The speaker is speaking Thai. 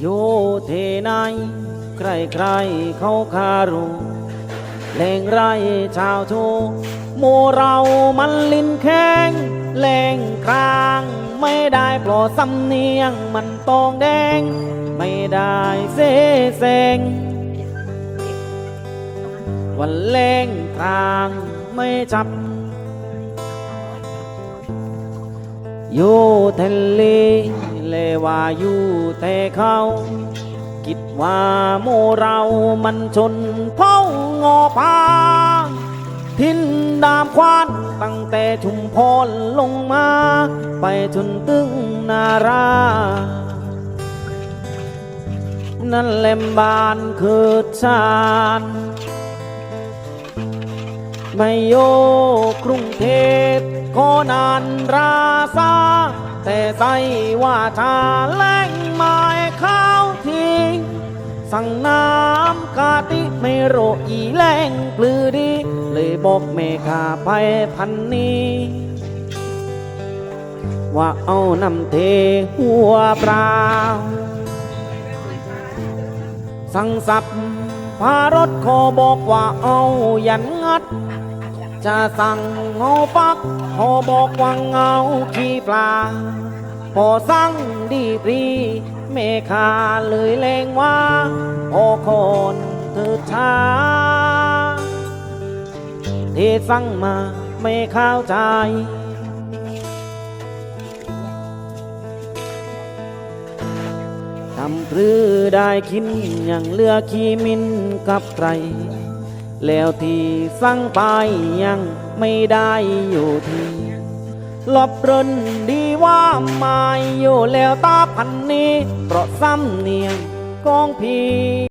อยู่ที่ไหนใครใครเขาคารู้เลงไรชาวทูหมู่เรามันลิ้นแข็งแรงครางไม่ได้โปรดสำเนียงมันตองแดง ไม่ได้เสเสงวันเล่งครางไม่จับอยู่ทะเล เลว่าอยู่แต่เขาคิดว่าหมู่เรามันชนเผ่างอพาทิ้นดามควานตั้งแต่ชุมพรลงมา ไปจนตึงนารา นั่นแหลมบานคือชาญไม่โยกรุงเทพโคนานรา ใสว่าชาแรงไม้ข้าวทิ้งสั่งน้ำกาติไม่โรอีแรงปลือดี เลยบอกเมคาไปพันนี้ ว่าเอาน้ำเทหัวปลาสั่งสับพารถขอบอกว่าเอายันงัด จะสั่งเงาปักขอบอกว่าเงาขี้ปลา พอสั่งดีปรีเมคาเลยเลงว่าพอคนเธอช้าที่สั่งมาไม่เข้าใจทำพรือได้กินอย่างเลือขี้มินกับใคร แล้วที่สั่งไปยังไม่ได้อยู่ที่ ลบเรินดีว่าไม่อยู่แล้วตาพันนี้ เพราะซ้ำเนียงกองพี